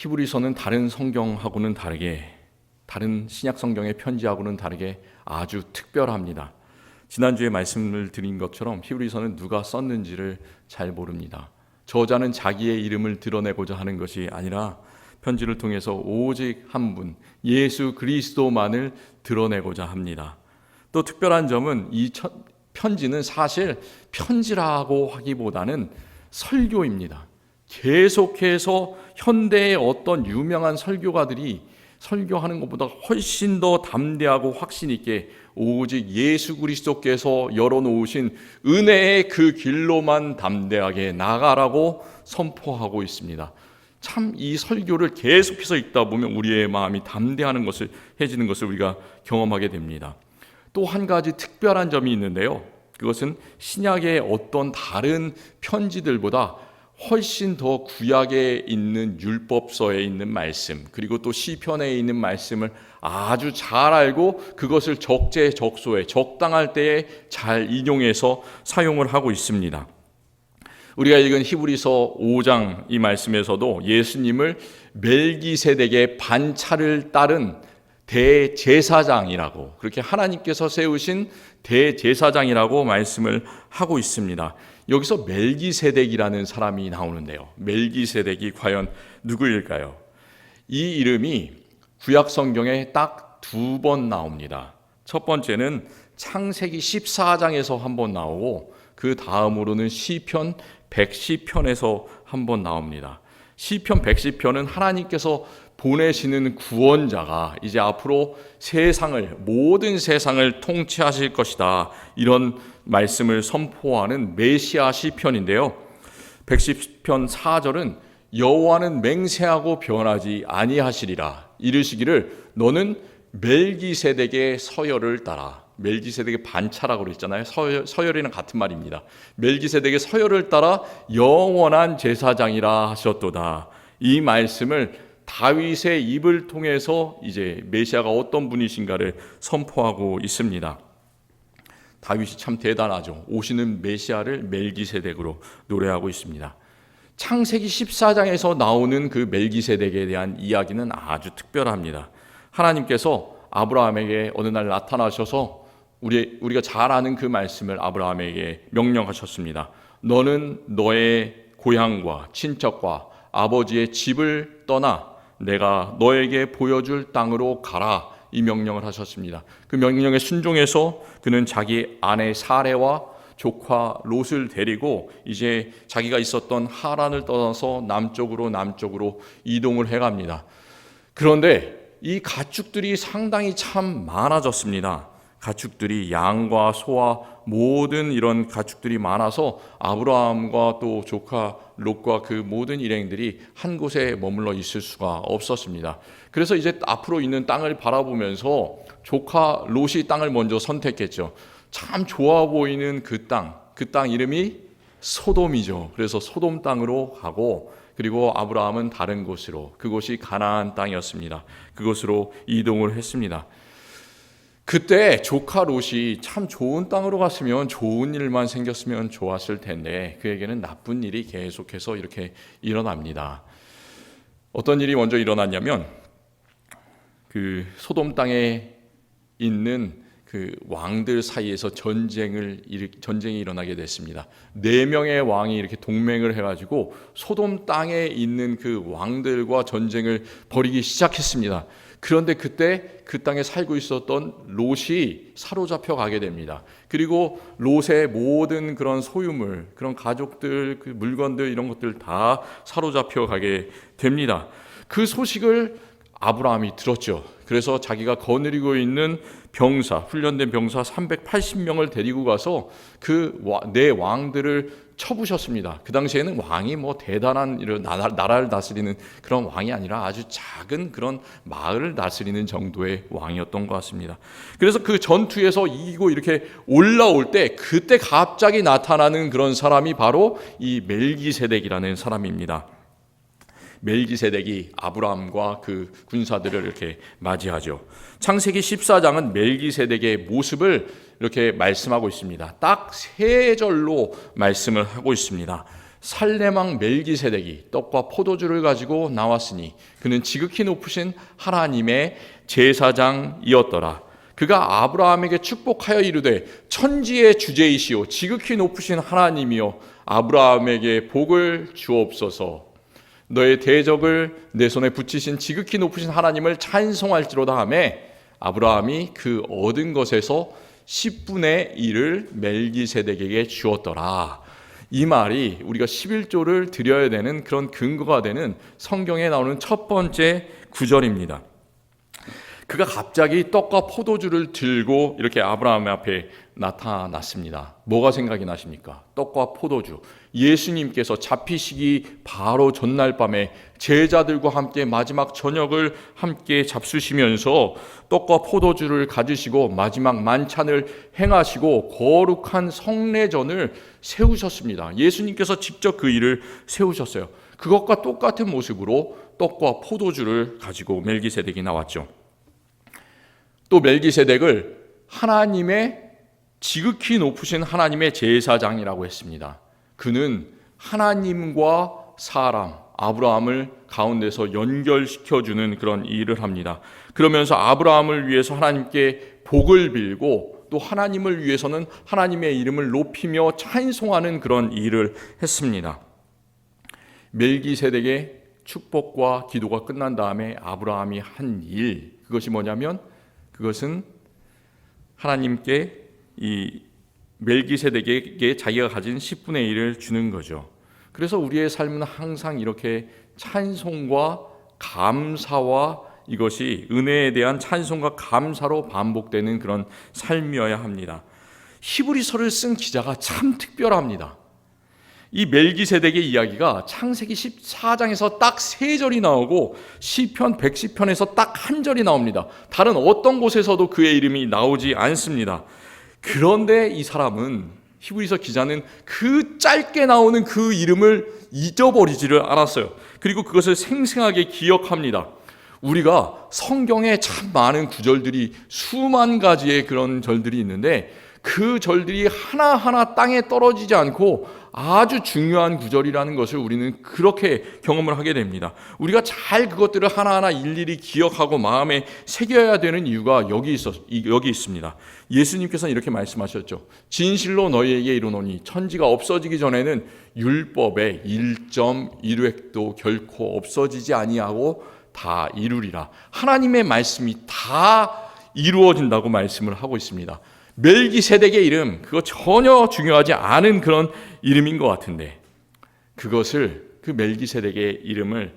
히브리서는 다른 성경하고는 다르게 다른 신약 성경의 편지하고는 다르게 아주 특별합니다. 지난주에 말씀을 드린 것처럼 히브리서는 누가 썼는지를 잘 모릅니다. 저자는 자기의 이름을 드러내고자 하는 것이 아니라 편지를 통해서 오직 한 분, 예수 그리스도만을 드러내고자 합니다. 또 특별한 점은 이 편지는 사실 편지라고 하기보다는 설교입니다. 계속해서 현대의 어떤 유명한 설교가들이 설교하는 것보다 훨씬 더 담대하고 확신 있게 오직 예수 그리스도께서 열어놓으신 은혜의 그 길로만 담대하게 나가라고 선포하고 있습니다. 참 이 설교를 계속해서 읽다 보면 우리의 마음이 담대하는 것을 해지는 것을 우리가 경험하게 됩니다. 또 한 가지 특별한 점이 있는데요. 그것은 신약의 어떤 다른 편지들보다 훨씬 더 구약에 있는 율법서에 있는 말씀 그리고 또 시편에 있는 말씀을 아주 잘 알고 그것을 적재적소에 적당할 때에 잘 인용해서 사용을 하고 있습니다. 우리가 읽은 히브리서 5장 이 말씀에서도 예수님을 멜기세덱의 반차를 따른 대제사장이라고 그렇게 하나님께서 세우신 대제사장이라고 말씀을 하고 있습니다. 여기서 멜기세덱이라는 사람이 나오는데요. 멜기세덱이 과연 누구일까요? 이 이름이 구약 성경에 딱 두 번 나옵니다. 첫 번째는 창세기 14장에서 한 번 나오고 그 다음으로는 시편 110편에서 한 번 나옵니다. 시편 110편은 하나님께서 보내시는 구원자가 이제 앞으로 세상을 모든 세상을 통치하실 것이다. 이런 말씀을 선포하는 메시아 시편인데요. 110편 4절은 여호와는 맹세하고 변하지 아니하시리라. 이르시기를 너는 멜기세덱의 서열을 따라 멜기세덱의 반차라고 그랬잖아요. 서열, 서열이랑 같은 말입니다. 멜기세덱의 서열을 따라 영원한 제사장이라 하셨도다. 이 말씀을 다윗의 입을 통해서 이제 메시아가 어떤 분이신가를 선포하고 있습니다. 다윗이 참 대단하죠. 오시는 메시아를 멜기세덱으로 노래하고 있습니다. 창세기 14장에서 나오는 그 멜기세덱에 대한 이야기는 아주 특별합니다. 하나님께서 아브라함에게 어느 날 나타나셔서 우리 우리가 잘 아는 그 말씀을 아브라함에게 명령하셨습니다. 너는 너의 고향과 친척과 아버지의 집을 떠나 내가 너에게 보여줄 땅으로 가라 이 명령을 하셨습니다. 그 명령에 순종해서 그는 자기 아내 사레와 조카 롯을 데리고 이제 자기가 있었던 하란을 떠나서 남쪽으로 남쪽으로 이동을 해갑니다. 그런데 이 가축들이 상당히 참 많아졌습니다. 가축들이 양과 소와 모든 이런 가축들이 많아서 아브라함과 또 조카 롯과 그 모든 일행들이 한 곳에 머물러 있을 수가 없었습니다. 그래서 이제 앞으로 있는 땅을 바라보면서 조카 롯이 땅을 먼저 선택했죠. 참 좋아 보이는 그 땅, 그 땅 이름이 소돔이죠. 그래서 소돔 땅으로 가고 그리고 아브라함은 다른 곳으로 그곳이 가나안 땅이었습니다. 그곳으로 이동을 했습니다. 그때 조카 롯이 참 좋은 땅으로 갔으면 좋은 일만 생겼으면 좋았을 텐데 그에게는 나쁜 일이 계속해서 이렇게 일어납니다. 어떤 일이 먼저 일어났냐면 그 소돔 땅에 있는 그 왕들 사이에서 전쟁을 전쟁이 일어나게 됐습니다. 네 명의 왕이 이렇게 동맹을 해가지고 소돔 땅에 있는 그 왕들과 전쟁을 벌이기 시작했습니다. 그런데 그때 그 땅에 살고 있었던 롯이 사로잡혀 가게 됩니다. 그리고 롯의 모든 그런 소유물, 그런 가족들, 그 물건들 이런 것들 다 사로잡혀 가게 됩니다. 그 소식을 아브라함이 들었죠. 그래서 자기가 거느리고 있는 병사, 훈련된 병사 380명을 데리고 가서 그네 왕들을 쳐부셨습니다. 그 당시에는 왕이 뭐 대단한 이런 나라 를 다스리는 그런 왕이 아니라 아주 작은 그런 마을을 다스리는 정도의 왕이었던 것 같습니다. 그래서 그 전투에서 이기고 이렇게 올라올 때 그때 갑자기 나타나는 그런 사람이 바로 이 멜기세덱이라는 사람입니다. 멜기세덱이 아브라함과 그 군사들을 이렇게 맞이하죠. 창세기 14장은 멜기세덱의 모습을 이렇게 말씀하고 있습니다. 딱 세 절로 말씀을 하고 있습니다. 살레망 멜기세덱이 떡과 포도주를 가지고 나왔으니 그는 지극히 높으신 하나님의 제사장이었더라. 그가 아브라함에게 축복하여 이르되 천지의 주제이시오 지극히 높으신 하나님이여 아브라함에게 복을 주옵소서. 너의 대적을 내 손에 붙이신 지극히 높으신 하나님을 찬송할지로다 하매 아브라함이 그 얻은 것에서 10분의 1을 멜기세덱에게 주었더라. 이 말이 우리가 11조를 드려야 되는 그런 근거가 되는 성경에 나오는 첫 번째 구절입니다. 그가 갑자기 떡과 포도주를 들고 이렇게 아브라함 앞에 나타났습니다. 뭐가 생각이 나십니까? 떡과 포도주. 예수님께서 잡히시기 바로 전날 밤에 제자들과 함께 마지막 저녁을 함께 잡수시면서 떡과 포도주를 가지시고 마지막 만찬을 행하시고 거룩한 성례전을 세우셨습니다. 예수님께서 직접 그 일을 세우셨어요. 그것과 똑같은 모습으로 떡과 포도주를 가지고 멜기세덱이 나왔죠. 또 멜기세덱을 하나님의 지극히 높으신 하나님의 제사장이라고 했습니다. 그는 하나님과 사람 아브라함을 가운데서 연결시켜 주는 그런 일을 합니다. 그러면서 아브라함을 위해서 하나님께 복을 빌고 또 하나님을 위해서는 하나님의 이름을 높이며 찬송하는 그런 일을 했습니다. 멜기세덱의 축복과 기도가 끝난 다음에 아브라함이 한 일, 그것이 뭐냐면 그것은 하나님께 이 멜기세덱에게 자기가 가진 10분의 1을 주는 거죠. 그래서 우리의 삶은 항상 이렇게 찬송과 감사와 이것이 은혜에 대한 찬송과 감사로 반복되는 그런 삶이어야 합니다. 히브리서를 쓴 기자가 참 특별합니다. 이 멜기세덱의 이야기가 창세기 14장에서 딱 세 절이 나오고 시편 110편에서 딱 한 절이 나옵니다. 다른 어떤 곳에서도 그의 이름이 나오지 않습니다. 그런데 이 사람은 히브리서 기자는 그 짧게 나오는 그 이름을 잊어버리지를 않았어요. 그리고 그것을 생생하게 기억합니다. 우리가 성경에 참 많은 구절들이 수만 가지의 그런 절들이 있는데 그 절들이 하나하나 땅에 떨어지지 않고 아주 중요한 구절이라는 것을 우리는 그렇게 경험을 하게 됩니다. 우리가 잘 그것들을 하나하나 일일이 기억하고 마음에 새겨야 되는 이유가 여기 있어 여기 있습니다. 예수님께서는 이렇게 말씀하셨죠. 진실로 너희에게 이르노니 천지가 없어지기 전에는 율법의 1.1획도 결코 없어지지 아니하고 다 이루리라. 하나님의 말씀이 다 이루어진다고 말씀을 하고 있습니다. 멜기세덱의 이름 그거 전혀 중요하지 않은 그런 이름인 것 같은데 그것을 그 멜기세덱의 이름을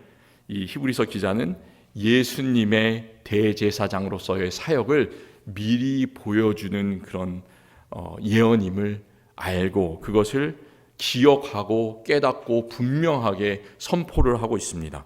이 히브리서 기자는 예수님의 대제사장으로서의 사역을 미리 보여주는 그런 어, 예언임을 알고 그것을 기억하고 깨닫고 분명하게 선포를 하고 있습니다.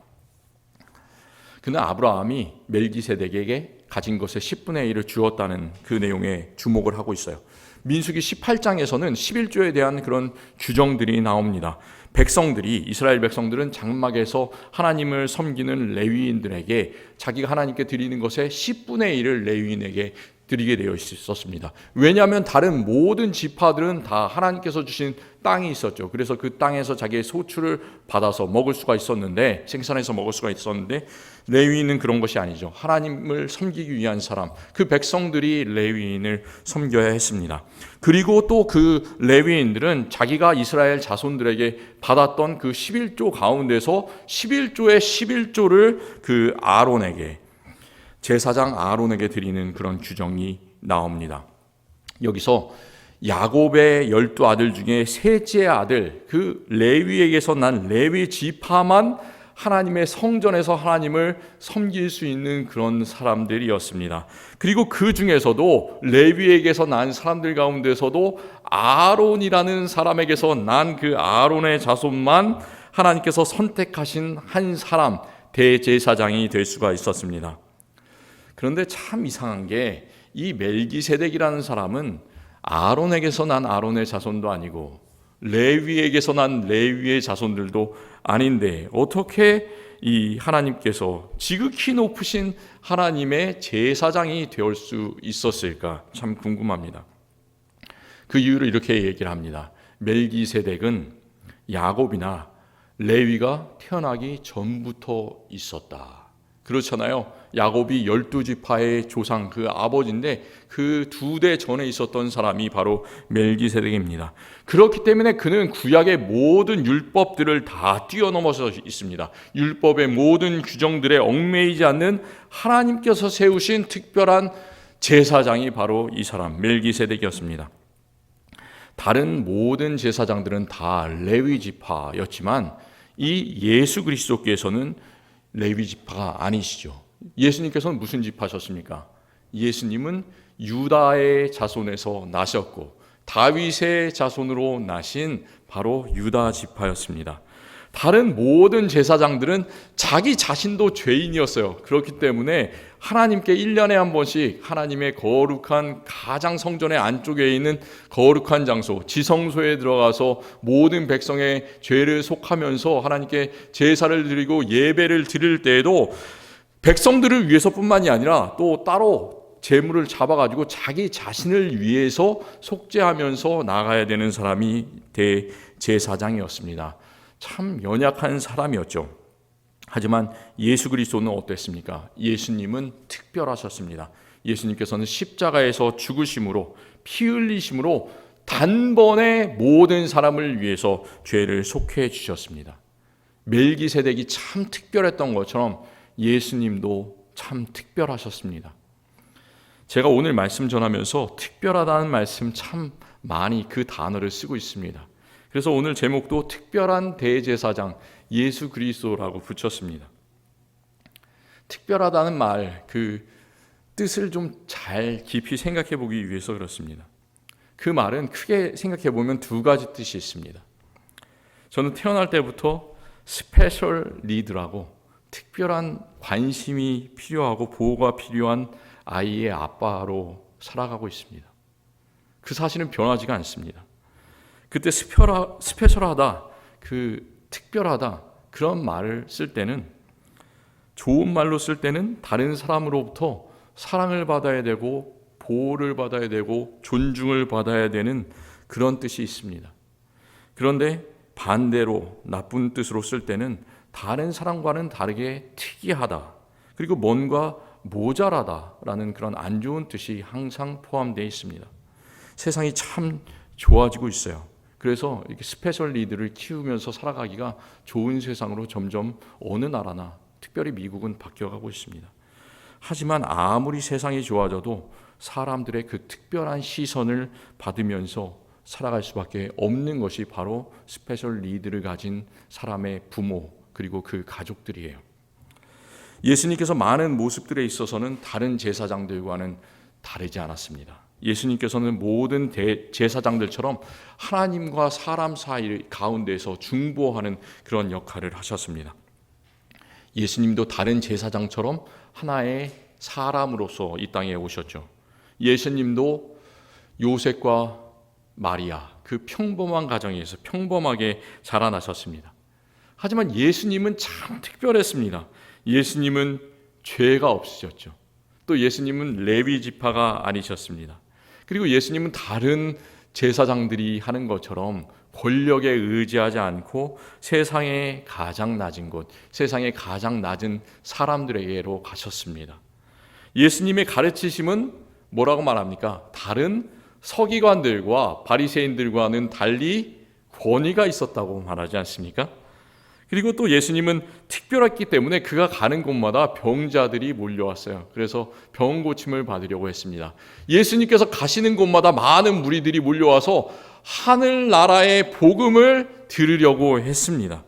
그는 아브라함이 멜기세덱에게 가진 것의 10분의 1을 주었다는 그 내용에 주목을 하고 있어요. 민수기 18장에서는 11조에 대한 그런 규정들이 나옵니다. 백성들이 이스라엘 백성들은 장막에서 하나님을 섬기는 레위인들에게 자기가 하나님께 드리는 것의 10분의 1을 레위인에게 드리게 되어 있었습니다. 왜냐하면 다른 모든 지파들은 다 하나님께서 주신 땅이 있었죠. 그래서 그 땅에서 자기의 소출을 받아서 먹을 수가 있었는데 생산해서 먹을 수가 있었는데 레위인은 그런 것이 아니죠. 하나님을 섬기기 위한 사람, 그 백성들이 레위인을 섬겨야 했습니다. 그리고 또 그 레위인들은 자기가 이스라엘 자손들에게 받았던 그 11조 가운데서 11조의 11조를 그 아론에게 제사장 아론에게 드리는 그런 규정이 나옵니다. 여기서 야곱의 열두 아들 중에 셋째 아들 그 레위에게서 난 레위 지파만 하나님의 성전에서 하나님을 섬길 수 있는 그런 사람들이었습니다. 그리고 그 중에서도 레위에게서 난 사람들 가운데서도 아론이라는 사람에게서 난 그 아론의 자손만 하나님께서 선택하신 한 사람 대제사장이 될 수가 있었습니다. 그런데 참 이상한 게 이 멜기세덱이라는 사람은 아론에게서 난 아론의 자손도 아니고 레위에게서 난 레위의 자손들도 아닌데 어떻게 이 하나님께서 지극히 높으신 하나님의 제사장이 되올 수 있었을까 참 궁금합니다. 그 이유를 이렇게 얘기를 합니다. 멜기세덱은 야곱이나 레위가 태어나기 전부터 있었다. 그렇잖아요. 야곱이 열두 지파의 조상 그 아버지인데 그 두 대 전에 있었던 사람이 바로 멜기세덱입니다. 그렇기 때문에 그는 구약의 모든 율법들을 다 뛰어넘어서 있습니다. 율법의 모든 규정들에 얽매이지 않는 하나님께서 세우신 특별한 제사장이 바로 이 사람 멜기세덱이었습니다. 다른 모든 제사장들은 다 레위 지파였지만 이 예수 그리스도께서는 레위 지파가 아니시죠. 예수님께서는 무슨 지파셨습니까? 예수님은 유다의 자손에서 나셨고 다윗의 자손으로 나신 바로 유다 지파였습니다. 다른 모든 제사장들은 자기 자신도 죄인이었어요. 그렇기 때문에 하나님께 1년에 한 번씩 하나님의 거룩한 가장 성전의 안쪽에 있는 거룩한 장소, 지성소에 들어가서 모든 백성의 죄를 속하면서 하나님께 제사를 드리고 예배를 드릴 때에도 백성들을 위해서뿐만이 아니라 또 따로 재물을 잡아가지고 자기 자신을 위해서 속죄하면서 나가야 되는 사람이 대제사장이었습니다. 참 연약한 사람이었죠. 하지만 예수 그리스도는 어땠습니까? 예수님은 특별하셨습니다. 예수님께서는 십자가에서 죽으심으로 피 흘리심으로 단번에 모든 사람을 위해서 죄를 속해 주셨습니다. 멜기세덱이 참 특별했던 것처럼 예수님도 참 특별하셨습니다. 제가 오늘 말씀 전하면서 특별하다는 말씀 참 많이 그 단어를 쓰고 있습니다. 그래서 오늘 제목도 특별한 대제사장 예수 그리스도라고 붙였습니다. 특별하다는 말, 그 뜻을 좀 잘 깊이 생각해 보기 위해서 그렇습니다. 그 말은 크게 생각해 보면 두 가지 뜻이 있습니다. 저는 태어날 때부터 스페셜 리드라고 특별한 관심이 필요하고 보호가 필요한 아이의 아빠로 살아가고 있습니다. 그 사실은 변하지가 않습니다. 그때 스페라, 스페셜하다, 그 특별하다 그런 말을 쓸 때는 좋은 말로 쓸 때는 다른 사람으로부터 사랑을 받아야 되고 보호를 받아야 되고 존중을 받아야 되는 그런 뜻이 있습니다. 그런데 반대로 나쁜 뜻으로 쓸 때는 다른 사람과는 다르게 특이하다. 그리고 뭔가 모자라다라는 그런 안 좋은 뜻이 항상 포함되어 있습니다. 세상이 참 좋아지고 있어요. 그래서 이렇게 스페셜 리드를 키우면서 살아가기가 좋은 세상으로 점점 어느 나라나 특별히 미국은 바뀌어가고 있습니다. 하지만 아무리 세상이 좋아져도 사람들의 그 특별한 시선을 받으면서 살아갈 수밖에 없는 것이 바로 스페셜 리드를 가진 사람의 부모 그리고 그 가족들이에요. 예수님께서 많은 모습들에 있어서는 다른 제사장들과는 다르지 않았습니다. 예수님께서는 모든 대, 제사장들처럼 하나님과 사람 사이 가운데서 중보하는 그런 역할을 하셨습니다. 예수님도 다른 제사장처럼 하나의 사람으로서 이 땅에 오셨죠. 예수님도 요셉과 마리아 그 평범한 가정에서 평범하게 자라나셨습니다. 하지만 예수님은 참 특별했습니다. 예수님은 죄가 없으셨죠. 또 예수님은 레위 지파가 아니셨습니다. 그리고 예수님은 다른 제사장들이 하는 것처럼 권력에 의지하지 않고 세상의 가장 낮은 곳, 세상의 가장 낮은 사람들에게로 가셨습니다. 예수님의 가르치심은 뭐라고 말합니까? 다른 서기관들과 바리새인들과는 달리 권위가 있었다고 말하지 않습니까? 그리고 또 예수님은 특별했기 때문에 그가 가는 곳마다 병자들이 몰려왔어요. 그래서 병 고침을 받으려고 했습니다. 예수님께서 가시는 곳마다 많은 무리들이 몰려와서 하늘나라의 복음을 들으려고 했습니다.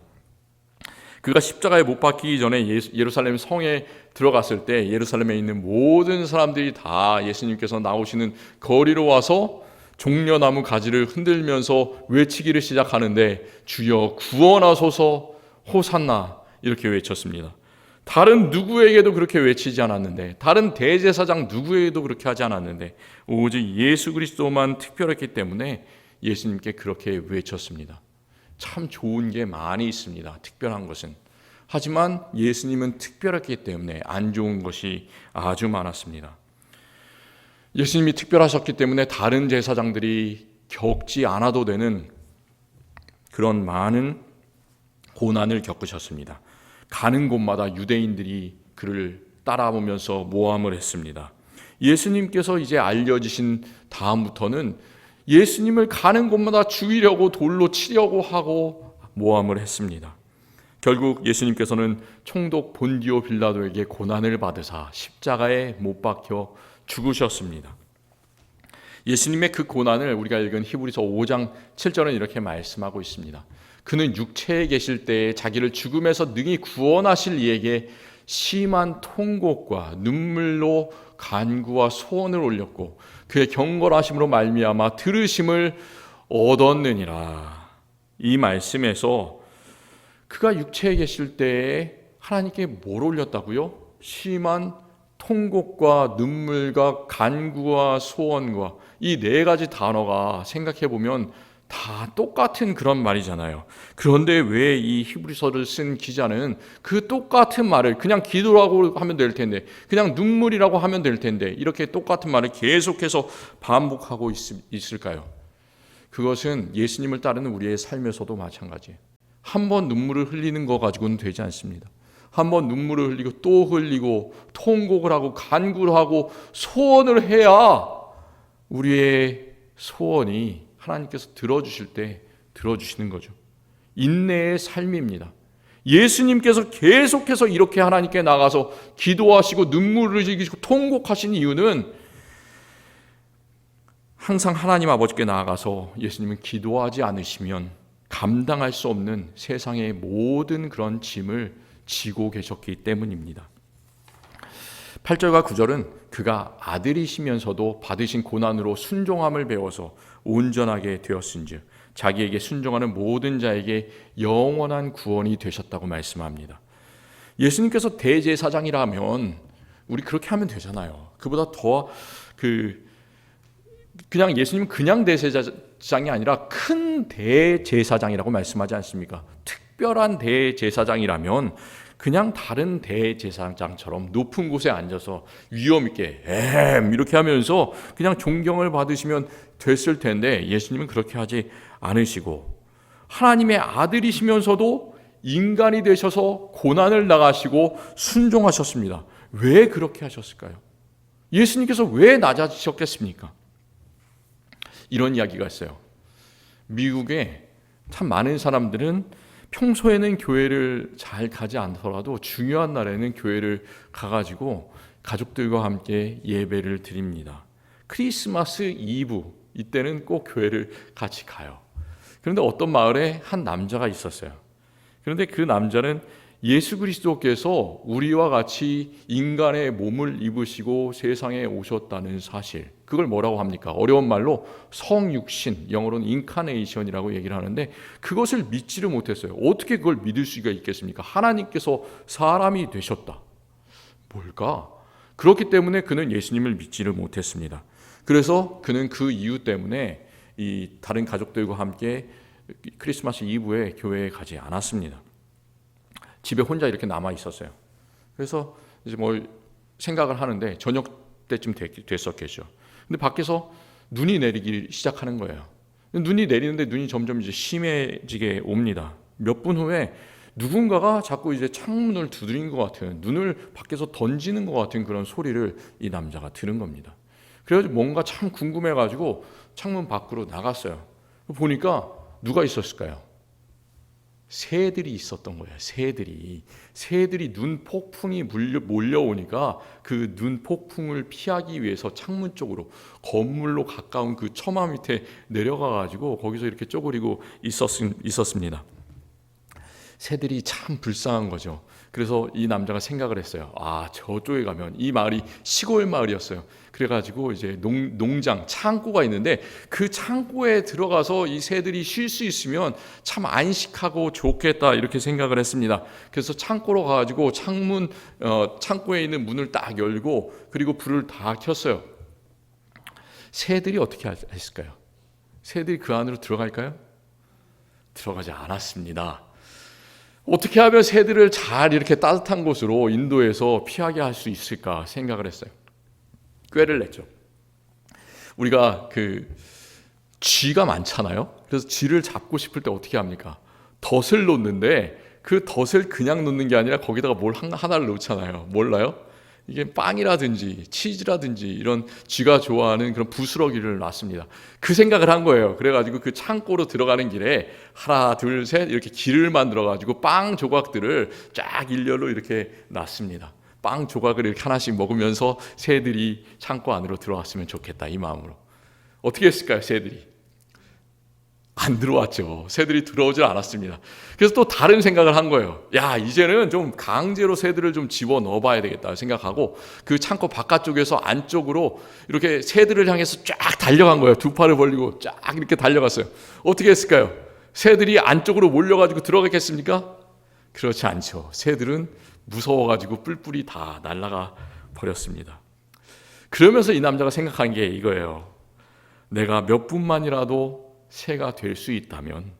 그가 십자가에 못 박히기 전에 예루살렘 성에 들어갔을 때 예루살렘에 있는 모든 사람들이 다 예수님께서 나오시는 거리로 와서 종려나무 가지를 흔들면서 외치기를 시작하는데 주여 구원하소서 호산나 이렇게 외쳤습니다. 다른 누구에게도 그렇게 외치지 않았는데 다른 대제사장 누구에게도 그렇게 하지 않았는데 오직 예수 그리스도만 특별했기 때문에 예수님께 그렇게 외쳤습니다. 참 좋은 게 많이 있습니다. 특별한 것은 하지만 예수님은 특별했기 때문에 안 좋은 것이 아주 많았습니다. 예수님이 특별하셨기 때문에 다른 제사장들이 겪지 않아도 되는 그런 많은 고난을 겪으셨습니다. 가는 곳마다 유대인들이 그를 따라오면서 모함을 했습니다. 예수님께서 이제 알려지신 다음부터는 예수님을 가는 곳마다 죽이려고 돌로 치려고 하고 모함을 했습니다. 결국 예수님께서는 총독 본디오 빌라도에게 고난을 받으사 십자가에 못 박혀 죽으셨습니다. 예수님의 그 고난을 우리가 읽은 히브리서 5장 7절은 이렇게 말씀하고 있습니다. 그는 육체에 계실 때에 자기를 죽음에서 능히 구원하실 이에게 심한 통곡과 눈물로 간구와 소원을 올렸고 그의 경건하심으로 말미암아 들으심을 얻었느니라. 이 말씀에서 그가 육체에 계실 때에 하나님께 뭘 올렸다고요? 심한 통곡과 눈물과 간구와 소원과 이 네 가지 단어가 생각해 보면 다 똑같은 그런 말이잖아요. 그런데 왜 이 히브리서를 쓴 기자는 그 똑같은 말을 그냥 기도라고 하면 될 텐데, 그냥 눈물이라고 하면 될 텐데, 이렇게 똑같은 말을 계속해서 반복하고 있, 있을까요? 그것은 예수님을 따르는 우리의 삶에서도 마찬가지예요. 한 번 눈물을 흘리는 거 가지고는 되지 않습니다. 한 번 눈물을 흘리고 또 흘리고 통곡을 하고 간구를 하고 소원을 해야 우리의 소원이 하나님께서 들어주실 때 들어주시는 거죠. 인내의 삶입니다. 예수님께서 계속해서 이렇게 하나님께 나가서 기도하시고 눈물을 흘리시고 통곡하신 이유는 항상 하나님 아버지께 나아가서 예수님은 기도하지 않으시면 감당할 수 없는 세상의 모든 그런 짐을 지고 계셨기 때문입니다. 8절과 9절은 그가 아들이시면서도 받으신 고난으로 순종함을 배워서 온전하게 되었은즉 자기에게 순종하는 모든 자에게 영원한 구원이 되셨다고 말씀합니다. 예수님께서 대제사장이라면 우리 그렇게 하면 되잖아요. 그보다 더 그 그냥 예수님 그냥 대제사장이 아니라 큰 대제사장이라고 말씀하지 않습니까? 특별한 대제사장이라면 그냥 다른 대제사장처럼 높은 곳에 앉아서 위험 있게 엠 이렇게 하면서 그냥 존경을 받으시면 됐을 텐데 예수님은 그렇게 하지 않으시고 하나님의 아들이시면서도 인간이 되셔서 고난을 나가시고 순종하셨습니다. 왜 그렇게 하셨을까요? 예수님께서 왜 낮아지셨겠습니까? 이런 이야기가 있어요. 미국에 참 많은 사람들은 평소에는 교회를 잘 가지 않더라도 중요한 날에는 교회를 가가지고 가족들과 함께 예배를 드립니다. 크리스마스 이브 이때는 꼭 교회를 같이 가요. 그런데 어떤 마을에 한 남자가 있었어요. 그런데 그 남자는 예수 그리스도께서 우리와 같이 인간의 몸을 입으시고 세상에 오셨다는 사실. 그걸 뭐라고 합니까? 어려운 말로 성육신, 영어로는 인카네이션이라고 얘기를 하는데 그것을 믿지를 못했어요. 어떻게 그걸 믿을 수가 있겠습니까? 하나님께서 사람이 되셨다. 뭘까? 그렇기 때문에 그는 예수님을 믿지를 못했습니다. 그래서 그는 그 이유 때문에 이 다른 가족들과 함께 크리스마스 이브에 교회에 가지 않았습니다. 집에 혼자 이렇게 남아 있었어요. 그래서 이제 뭐 생각을 하는데 저녁 때쯤 됐었겠죠. 근데 밖에서 눈이 내리기 시작하는 거예요. 눈이 내리는데 눈이 점점 이제 심해지게 옵니다. 몇 분 후에 누군가가 자꾸 이제 창문을 두드린 것 같은 눈을 밖에서 던지는 것 같은 그런 소리를 이 남자가 들은 겁니다. 그래가지고 뭔가 참 궁금해가지고 창문 밖으로 나갔어요. 보니까 누가 있었을까요? 새들이 있었던 거예요. 새들이 새들이 눈 폭풍이 몰려오니까 그 눈 폭풍을 피하기 위해서 창문 쪽으로 건물로 가까운 그 처마 밑에 내려가 가지고 거기서 이렇게 쪼그리고 있었, 있었습니다. 새들이 참 불쌍한 거죠. 그래서 이 남자가 생각을 했어요. 아, 저쪽에 가면 이 마을이 시골 마을이었어요. 그래가지고 이제 농, 농장, 창고가 있는데 그 창고에 들어가서 이 새들이 쉴 수 있으면 참 안식하고 좋겠다 이렇게 생각을 했습니다. 그래서 창고로 가가지고 창문, 어, 창고에 있는 문을 딱 열고 그리고 불을 다 켰어요. 새들이 어떻게 했을까요? 새들이 그 안으로 들어갈까요? 들어가지 않았습니다. 어떻게 하면 새들을 잘 이렇게 따뜻한 곳으로 인도해서 피하게 할 수 있을까 생각을 했어요. 꾀를 냈죠. 우리가 그 쥐가 많잖아요. 그래서 쥐를 잡고 싶을 때 어떻게 합니까? 덫을 놓는데 그 덫을 그냥 놓는 게 아니라 거기다가 뭘 한- 하나를 놓잖아요. 몰라요? 이게 빵이라든지 치즈라든지 이런 쥐가 좋아하는 그런 부스러기를 놨습니다. 그 생각을 한 거예요. 그래가지고 그 창고로 들어가는 길에 하나, 둘, 셋 이렇게 길을 만들어가지고 빵 조각들을 쫙 일렬로 이렇게 놨습니다. 빵 조각을 이렇게 하나씩 먹으면서 새들이 창고 안으로 들어왔으면 좋겠다 이 마음으로. 어떻게 했을까요, 새들이? 안 들어왔죠. 새들이 들어오질 않았습니다. 그래서 또 다른 생각을 한 거예요. 야, 이제는 좀 강제로 새들을 좀 집어 넣어 봐야 되겠다 생각하고 그 창고 바깥쪽에서 안쪽으로 이렇게 새들을 향해서 쫙 달려간 거예요. 두 팔을 벌리고 쫙 이렇게 달려갔어요. 어떻게 했을까요? 새들이 안쪽으로 몰려가지고 들어가겠습니까? 그렇지 않죠. 새들은 무서워가지고 뿔뿔이 다 날아가 버렸습니다. 그러면서 이 남자가 생각한 게 이거예요. 내가 몇 분만이라도 새가 될 수 있다면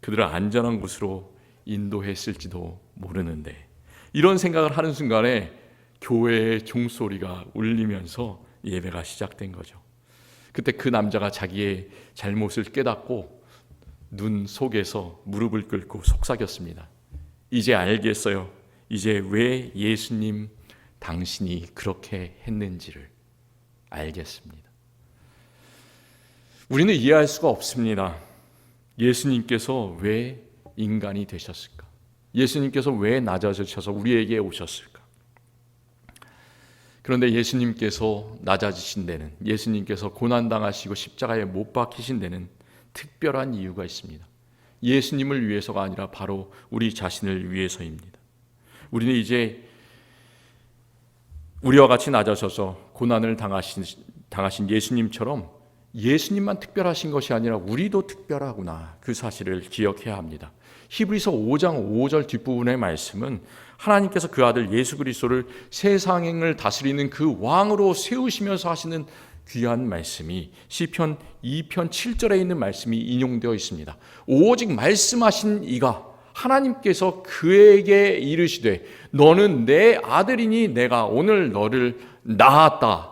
그들을 안전한 곳으로 인도했을지도 모르는데 이런 생각을 하는 순간에 교회의 종소리가 울리면서 예배가 시작된 거죠. 그때 그 남자가 자기의 잘못을 깨닫고 눈 속에서 무릎을 꿇고 속삭였습니다. 이제 알겠어요. 이제 왜 예수님 당신이 그렇게 했는지를 알겠습니다. 우리는 이해할 수가 없습니다. 예수님께서 왜 인간이 되셨을까? 예수님께서 왜 낮아지셔서 우리에게 오셨을까? 그런데 예수님께서 낮아지신 데는 예수님께서 고난 당하시고 십자가에 못 박히신 데는 특별한 이유가 있습니다. 예수님을 위해서가 아니라 바로 우리 자신을 위해서입니다. 우리는 이제 우리와 같이 낮아져서 고난을 당하신, 당하신 예수님처럼 예수님만 특별하신 것이 아니라 우리도 특별하구나 그 사실을 기억해야 합니다. 히브리서 5장 5절 뒷부분의 말씀은 하나님께서 그 아들 예수 그리스도를 세상을 다스리는 그 왕으로 세우시면서 하시는 귀한 말씀이 시편 2편 7절에 있는 말씀이 인용되어 있습니다. 오직 말씀하신 이가 하나님께서 그에게 이르시되 너는 내 아들이니 내가 오늘 너를 낳았다.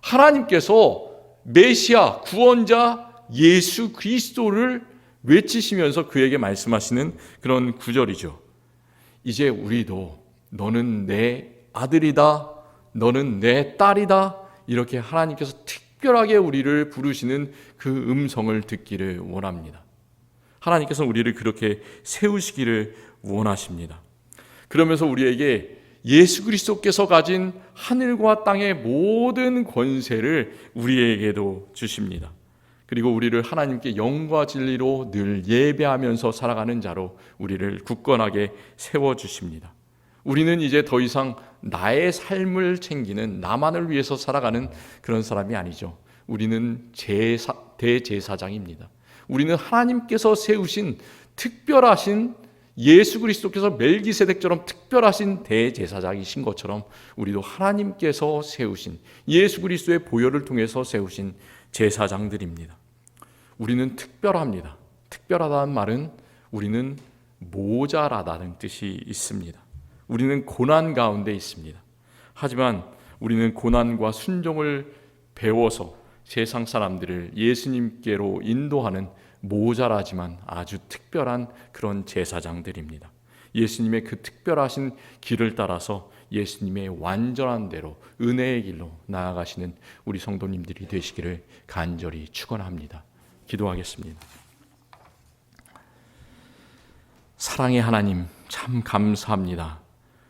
하나님께서 메시아 구원자 예수 그리스도를 외치시면서 그에게 말씀하시는 그런 구절이죠. 이제 우리도 너는 내 아들이다. 너는 내 딸이다. 이렇게 하나님께서 특별하게 우리를 부르시는 그 음성을 듣기를 원합니다. 하나님께서 우리를 그렇게 세우시기를 원하십니다. 그러면서 우리에게 예수 그리스도께서 가진 하늘과 땅의 모든 권세를 우리에게도 주십니다. 그리고 우리를 하나님께 영과 진리로 늘 예배하면서 살아가는 자로 우리를 굳건하게 세워 주십니다. 우리는 이제 더 이상 나의 삶을 챙기는 나만을 위해서 살아가는 그런 사람이 아니죠. 우리는 제사, 대제사장입니다. 우리는 하나님께서 세우신 특별하신 예수 그리스도께서 멜기세덱처럼 특별하신 대제사장이신 것처럼 우리도 하나님께서 세우신 예수 그리스도의 보혈을 통해서 세우신 제사장들입니다. 우리는 특별합니다. 특별하다는 말은 우리는 모자라다는 뜻이 있습니다. 우리는 고난 가운데 있습니다. 하지만 우리는 고난과 순종을 배워서 세상 사람들을 예수님께로 인도하는 모자라지만 아주 특별한 그런 제사장들입니다. 예수님의 그 특별하신 길을 따라서 예수님의 완전한 대로 은혜의 길로 나아가시는 우리 성도님들이 되시기를 간절히 축원합니다. 기도하겠습니다. 사랑의 하나님 참 감사합니다.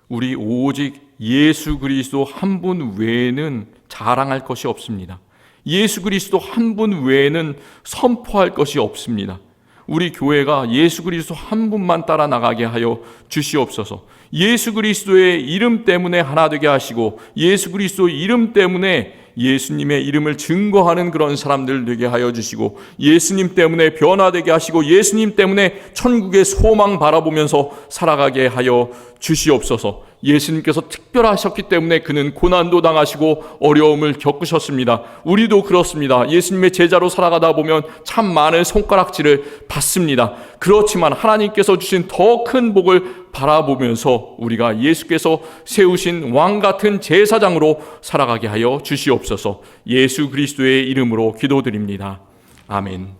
우리 오직 예수 그리스도 한 분 외에는 자랑할 것이 없습니다. 예수 그리스도 한 분 외에는 선포할 것이 없습니다. 우리 교회가 예수 그리스도 한 분만 따라 나가게 하여 주시옵소서. 예수 그리스도의 이름 때문에 하나 되게 하시고 예수 그리스도 이름 때문에 예수님의 이름을 증거하는 그런 사람들 되게 하여 주시고 예수님 때문에 변화되게 하시고 예수님 때문에 천국의 소망 바라보면서 살아가게 하여 주시옵소서. 예수님께서 특별하셨기 때문에 그는 고난도 당하시고 어려움을 겪으셨습니다. 우리도 그렇습니다. 예수님의 제자로 살아가다 보면 참 많은 손가락질을 받습니다. 그렇지만 하나님께서 주신 더 큰 복을 바라보면서 우리가 예수께서 세우신 왕 같은 제사장으로 살아가게 하여 주시옵소서. 예수 그리스도의 이름으로 기도드립니다. 아멘.